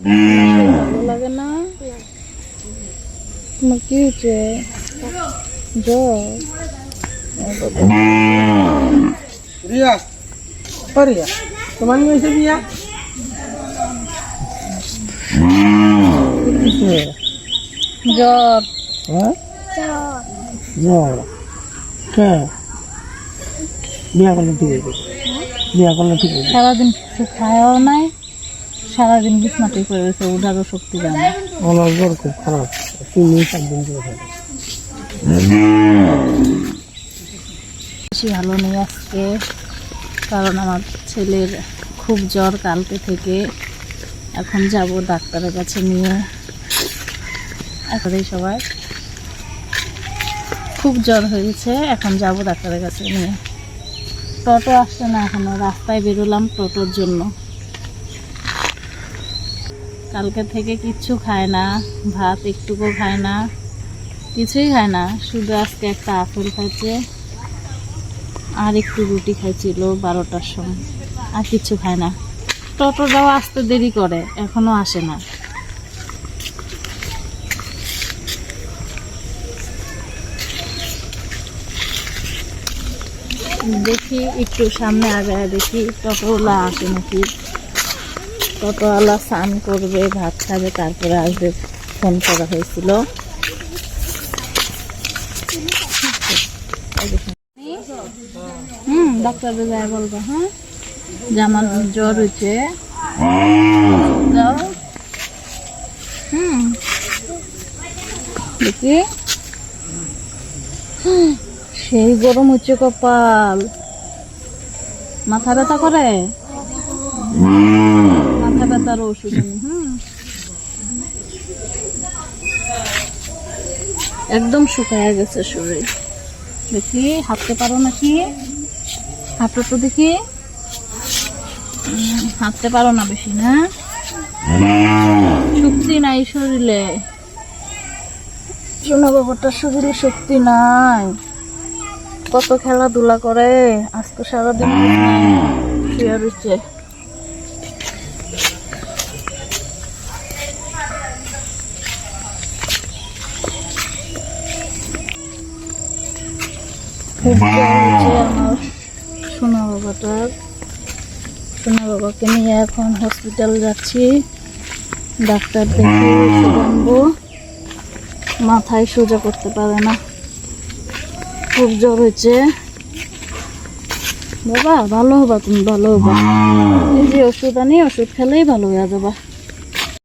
ভালো লাগে না তোমার কি হয়েছে জ্বর রিয়া ও রিয়া তোমার নিয়ে এসে রিয়া কিসে? জ্বর হ্যাঁ জ্বর কে বিয়া করলে ঠিক হইবে বিয়া করলে ঠিক হইবে সারাদিন কিছু খাওয়াও নাই সারাদিন বিছনাতেই করে রয়েছে উঠারও শক্তি যায় না। আমার জ্বর খুব খারাপ। তিন দিন চার দিন থাকে বেশি ভালো নেই আজকে কারণ আমার ছেলের খুব জ্বর কালকে থেকে। এখন যাব ডাক্তারের কাছে নিয়ে। এখনই সবাই। খুব জ্বর হয়েছে এখন যাব ডাক্তারের কাছে নিয়ে। টোটো আসছে না এখনও রাস্তায় বেরোলাম টোটোর জন্য। কালকে থেকে কিচ্ছু খায় না, ভাত একটুকু খায় না, কিছুই খায় না, শুধু আজকে একটা আপেল খাইছে আর একটু রুটি খাইছিল বারোটার সময়, আর কিছু খায় না। টোটোটাও আসতে দেরি করে, এখনও আসে না। দেখি একটু সামনে আগায় দেখি টোটোওয়ালা আসে নাকি? টোটোওয়ালা স্নান করবে, ভাত খাবে, তারপরে আসবে, ফোন করা হয়েছিল। হুম ডাক্তার যাই বলব হ্যাঁ? যে জ্বর যাও। হুম। দেখি। সেই গরম হচ্ছে কপাল। মাথা ব্যথা করে? ওষুধ হুম। একদম শুকায় গেছে শরীর। দেখি হাঁটতে পারো নাকি? হাঁটো তো দেখি। হাঁটতে পারো না বেশি না? শক্তি নাই শরীরে। সোনা বাবাটার শরীরে শক্তি নাই। কত খেলাধুলা করে আজকে সারাদিন শুয়ে রয়েছে। আমার সোনা বাবাটার সোনা বাবাকে নিয়ে এখন হসপিটাল যাচ্ছি। ডাক্তার দেখে ওষুধ আনব মাথায় সোজা করতে পারে না। খুব জ্বর হয়েছে। বাবা ভালো হবা তুমি ভালো হবা। এই যে ওষুধ আনি ওষুধ খেলেই ভালো হয়ে যাবা।